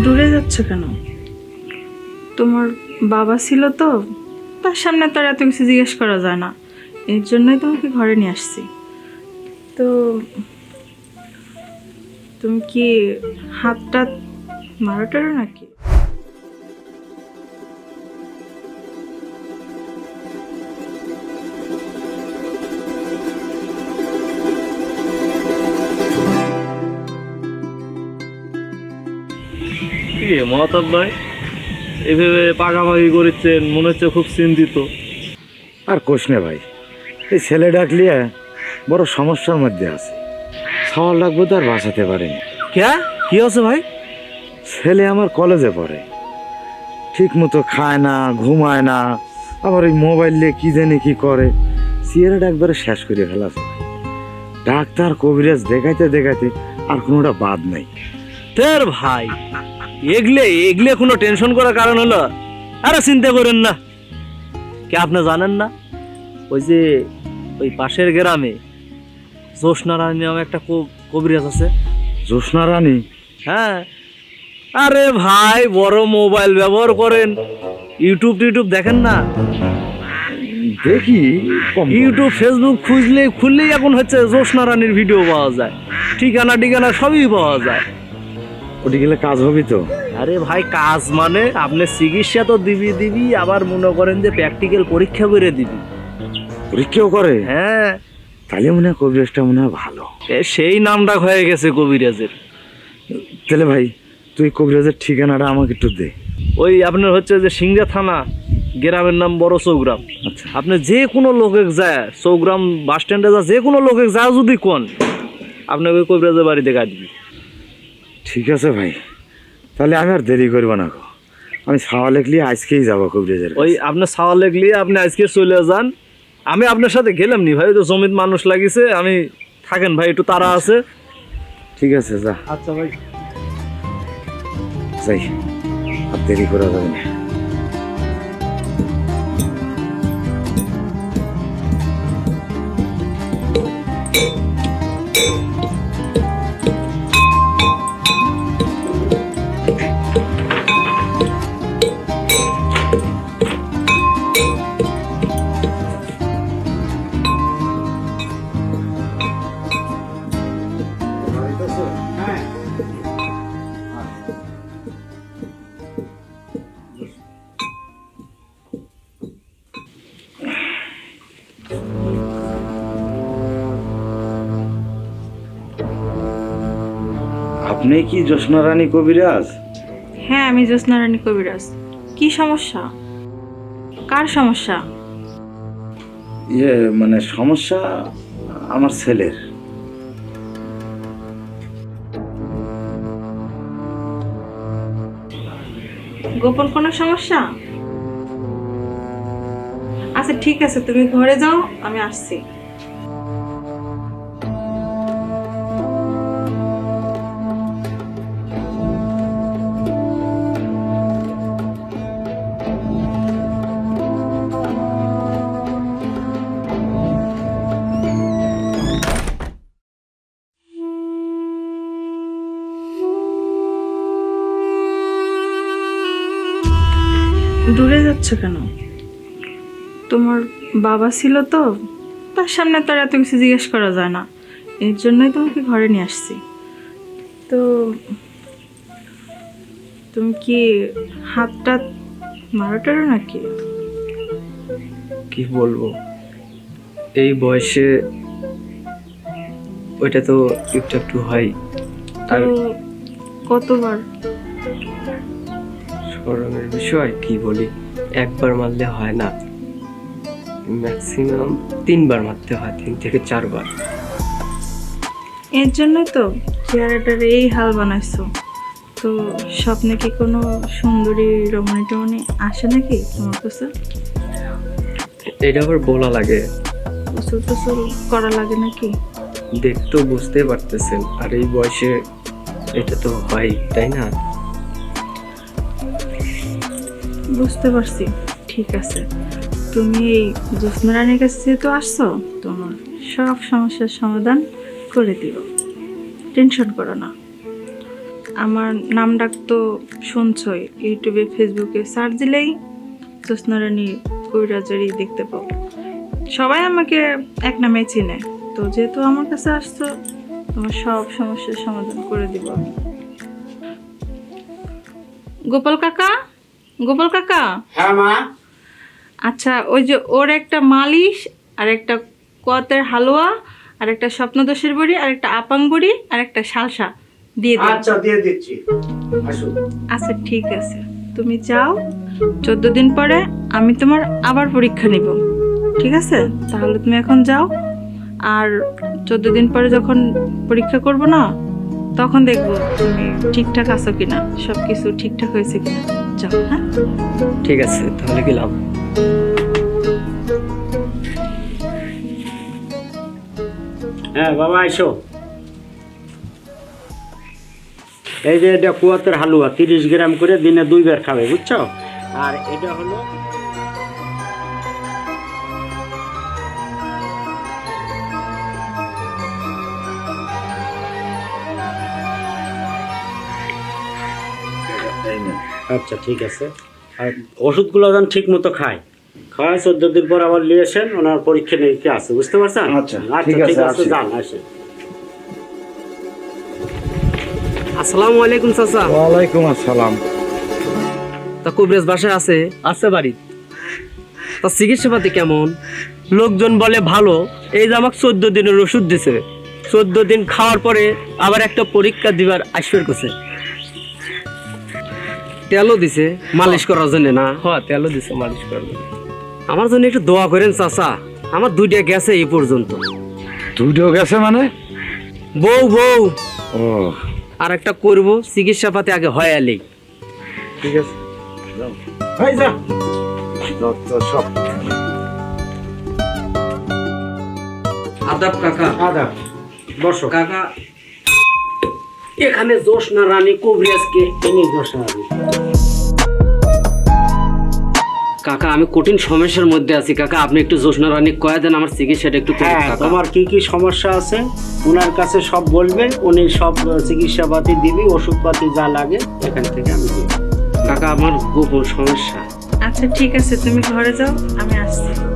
দূরে যাচ্ছে কেন? তোমার বাবা ছিল তো তার সামনে তার এত কিছু জিজ্ঞেস করা যায় না। এর জন্যই তোমাকে ঘরে নিয়ে আসছি। তো তুমি কি হাতটা মারাটারও নাকি? কি মহাতাব ভাই? এভাবে পাকাপাকি করেছেন মনে হচ্ছে খুব চিন্তিত। আর কোষ নে ভাই এই ছেলে ডাকলিয়ে বড় সমস্যার মধ্যে আছে। সওয়াল ডাকবো তো আর বাঁচাতে পারেনি। কে কি আছে ভাই? ছেলে আমার কলেজে পড়ে। ঠিক মতো খায় না ঘুমায় না আবার ওই মোবাইল নিয়ে কি জানি কি করে। সিয়ারেটা একবারে শেষ করে ফেলাছে ডাক্তার কবিরাজ দেখাইতে দেখাইতে আর কোনোটা বাদ নাই। তের ভাই। এগলে এগলে কোনো টেনশন করার কারণ হলো? আরে চিন্তা করেন না। কে আপনি জানেন না? ওই যে ওই পাশের গ্রামে জোসনা রানী নামে একটা কব- কবিরাজ আছে। জ্যোৎস্না রানী? হ্যাঁ। আরে ভাই বড় মোবাইল ব্যবহার করেন। ইউটিউব টিউটিউব দেখেন না? দেখি। ইউটিউব ফেসবুক খুঁজলে খুললেই এখন হচ্ছে জোসনা রানীর ভিডিও পাওয়া যায়। ঠিকানা ঠিকানা সবই পাওয়া যায়। ওটি গেলে কাজ হবে তো? আরে ভাই কাজ মানে আপনি চিকিৎসা তো দিবি দিবি আবার মনে করেন যে প্র্যাকটিক্যাল পরীক্ষা করে দিবি। পরীক্ষাও করে? হ্যাঁ। তাহলে মনে হয় কবিরাজটা মনে হয় ভালো। এ সেই নামটা হয়ে গেছে কবিরাজের। তাহলে ভাই তুই কবিরাজের ঠিকানাটা আমাকে একটু দে। ওই আপনার হচ্ছে যে সিংড়া থানা গ্রামের নাম বড় চৌগ্রাম। আচ্ছা। আপনি যে কোনো লোকে যায় চৌগ্রাম বাস স্ট্যান্ডে যা যে কোনো লোকে যা যদি কোন আপনাকে কবিরাজের বাড়িতে দিবি। ঠিক আছে ভাই। তাহলে আমি আর দেরি করব না গো। আমি ছাওয়া লেখলি আজকেই যাব কবিরাজের ওই আপনার সাওয়া লেগলি আপনি আজকে চলে যান। আমি আপনার সাথে গেলাম নি ভাই তো জমিত মানুষ লাগিছে আমি থাকেন ভাই একটু তারা আছে। ঠিক আছে যা। আচ্ছা ভাই। যাই আর দেরি করা যাবে না। আপনি কি জ্যোৎস্না রানী কবিরাজ? হ্যাঁ আমি জ্যোৎস্না রানী কবিরাজ। কি সমস্যা? কার সমস্যা? ইয়ে মানে সমস্যা আমার ছেলের। গোপন কোনো সমস্যা? আচ্ছা ঠিক আছে তুমি ঘরে যাও আমি আসছি। দূরে যাচ্ছে কেন? তোমার বাবা ছিল তো তার সামনে তার এত কিছু জিজ্ঞেস করা যায় না। এর জন্যই তোমাকে ঘরে নিয়ে আসছি। তো তুমি কি হাতটা মারোটারো নাকি? কি বলব? এই বয়সে ওইটা তো একটু একটু হয়। আর কতবার? স্মরণের বিষয় কি বলি? একবার মারলে হয় না। ম্যাক্সিমাম তিনবার মারতে হয় তিন থেকে চারবার। এর জন্যই তো চেহারাটার এই হাল বানাইছো। তো স্বপ্নে কি কোনো সুন্দরী রমণী টমণী আসে নাকি তোমার কাছে? এটা আবার বলা লাগে। গোসল টোসল করা লাগে নাকি? দেখতেও বুঝতে পারতেছেন আর এই বয়সে এটা তো হয় তাই না? বুঝতে পারছি। ঠিক আছে। তুমি এই জ্যোৎস্না রানীর কাছে যেহেতু আসছো তোমার সব সমস্যার সমাধান করে দিও। টেনশন করো না। আমার নাম ডাক তো শুনছই, ইউটিউবে, ফেসবুকে সার্চ দিলেই জ্যোৎস্নারানী কৈরাজারি দেখতে পাবো সবাই আমাকে এক নামে চিনে। তো যেহেতু আমার কাছে আসছো, তোমার সব সমস্যার সমাধান করে দিব আমি। গোপাল কাকা? গোপাল কাকা? হ্যাঁ মা। আচ্ছা ওই যে ওর একটা মালিশ আর একটা কোয়াতের হালুয়া আর একটা স্বপ্নদোষের বড়ি আর একটা আপাং বড়ি আর একটা শালসা দিয়ে দিন আচ্ছা দিয়ে দিচ্ছি। আসুন আচ্ছা ঠিক আছে। তুমি যাও চোদ্দ দিন পরে আমি তোমার আবার পরীক্ষা নিব। ঠিক আছে? তাহলে তুমি এখন যাও। আর চোদ্দ দিন পরে যখন পরীক্ষা করব না তখন দেখব তুমি ঠিকঠাক আছো কিনা সব কিছু ঠিকঠাক হয়েছে কিনা। যাও হ্যাঁ? ঠিক আছে, তাহলে গেলাম হ্যাঁ বাবা, এসো। এই যে এটা কুয়াতের হালুয়া, তিরিশ গ্রাম করে দিনে দুইবার খাবে, বুঝছ? আর এটা হলো আচ্ছা ঠিক আছে। আর ওষুধগুলো যেন ঠিক মতো খায়। খাওয়ায় চোদ্দ দিন পর আবার নিয়ে আসেন ওনার পরীক্ষা নিরীক্ষা আছে বুঝতে পারছেন? আচ্ছা, আচ্ছা ঠিক আছে, যান আসেন আসসালামু আলাইকুম চাচা। ওয়ালাইকুম আসসালাম। তা কবিরাজ বাসায় আছে? আছে বাড়ি। তা চিকিৎসা পাতি কেমন? লোকজন বলে ভালো। এই যে আমাকে চোদ্দ দিনের ওষুধ দিছে। চোদ্দ দিন খাওয়ার পরে আবার একটা পরীক্ষা দিবার আসবের করছে। তেলও দিছে মালিশ করার জন্য না। হ্যাঁ তেলও দিছে মালিশ করার জন্য। আমার জন্য একটু দোয়া করেন চাচা। আমার দুইটা গেছে এই পর্যন্ত। দুটো গেছে মানে? বউ বউ। ও। আর একটা করব চিকিৎসা পাতে আগে হয় আলি ঠিক আছে এই যা। সব। আদাব কাকা। আদা বসো। কাকা এখানে জোসনা রানী কবিরাজকে এনে বসো আমি কাকা আমি কঠিন সমস্যার মধ্যে আছি। কাকা আপনি একটু জোসনা রানী কয়া দেন আমার চিকিৎসাটা একটু করুন হ্যাঁ কাকা। তোমার কি কি সমস্যা আছে? ওনার কাছে সব বলবে উনি সব চিকিৎসাপাতি দিবি ওষুধপাতি যা লাগে এখান থেকে আমি দিব। কাকা আমার গোপন সমস্যা। আচ্ছা ঠিক আছে তুমি ঘরে যাও আমি আসছি।